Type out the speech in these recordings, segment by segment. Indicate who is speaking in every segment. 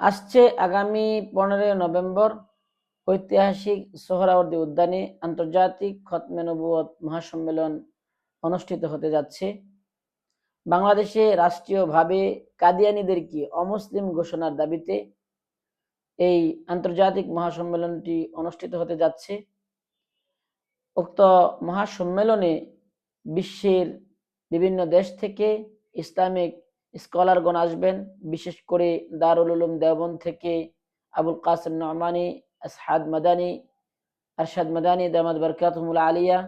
Speaker 1: আসছে আগামী পনেরোই নভেম্বর ঐতিহাসিক সোহরাওয়ার্দী উদ্যানে আন্তর্জাতিক খতমে নবুয়ত মহাসম্মেলন অনুষ্ঠিত হতে যাচ্ছে। বাংলাদেশে রাষ্ট্রীয়ভাবে কাদিয়ানীদেরকে অমুসলিম ঘোষণার দাবিতে এই আন্তর্জাতিক মহাসম্মেলনটি অনুষ্ঠিত হতে যাচ্ছে? উক্ত মহাসম্মেলনে বিশ্বের বিভিন্ন দেশ থেকে ইসলামিক স্কলারগণ আসবেন, বিশেষ করে দারুল উলুম দেওবন্দ থেকে আবুল কাসেম নমানি আসহাদ মাদানি, আরশাদ মাদানি দামাদ বরকাতমুল আলিয়া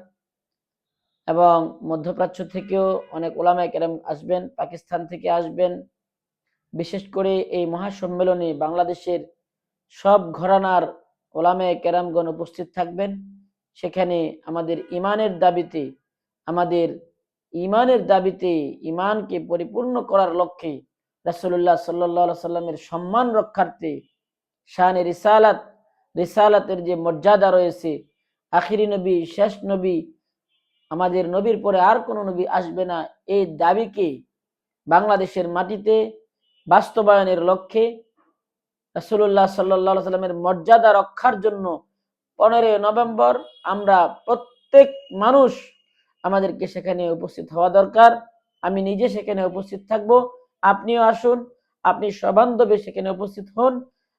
Speaker 1: এবং মধ্যপ্রাচ্য থেকেও অনেক ওলামায় কেরাম আসবেন, পাকিস্তান থেকে আসবেন। বিশেষ করে এই মহাসম্মেলনে বাংলাদেশের সব ঘরানার ওলামায় কেরামগণ উপস্থিত থাকবেন। সেখানে আমাদের ইমানের দাবিতে আমাদের ইমানের দাবিতে ইমানকে পরিপূর্ণ করার লক্ষ্যে রাসুল্লাহ সাল্লাহ সাল্লামের সম্মান রক্ষার্থে শাহানে রিসালাত, রিসালাতের যে মর্যাদা রয়েছে, আখিরি নবী, শেষ নবী, আমাদের নবীর পরে আর কোনো নবী আসবে না, এই দাবিকে বাংলাদেশের মাটিতে বাস্তবায়নের লক্ষ্যে রাসুল্লাহ সাল্লাহ সাল্লামের মর্যাদা রক্ষার জন্য পনেরোই নভেম্বর আমরা প্রত্যেক মানুষ আমাদেরকে সেখানে উপস্থিত হওয়া দরকার। আমি নিজে সেখানে উপস্থিত থাকব। আপনিও আসুন। আপনি সবান্ধবে সেখানে উপস্থিত হন।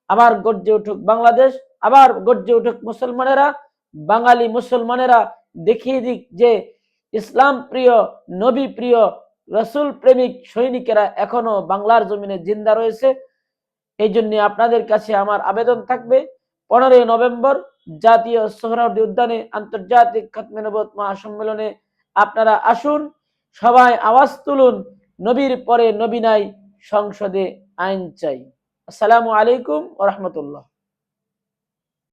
Speaker 1: আবার গর্জে উঠুক বাংলাদেশ, আবার গর্জে উঠুক মুসলমানেরা, বাঙালি মুসলমানেরা। দেখিয়ে দিক যে ইসলাম প্রিয়, নবী প্রিয়, রসুল প্রেমিক সৈনিকেরা এখনও বাংলার জমিনে জিন্দা রয়েছে। এই জন্য আপনাদের কাছে আমার আবেদন থাকবে। পনেরোই নভেম্বর জাতীয় সোহরাওয়ার্দী উদ্যানে আন্তর্জাতিক খাতমে নবত মহাসম্মেলনে আপনারা আসুন, সবাই আওয়াজ তুলুন, নবীর পরে নবী নাই সংসদে আইন চাই। আসসালামু আলাইকুম রহমতুল্লাহ।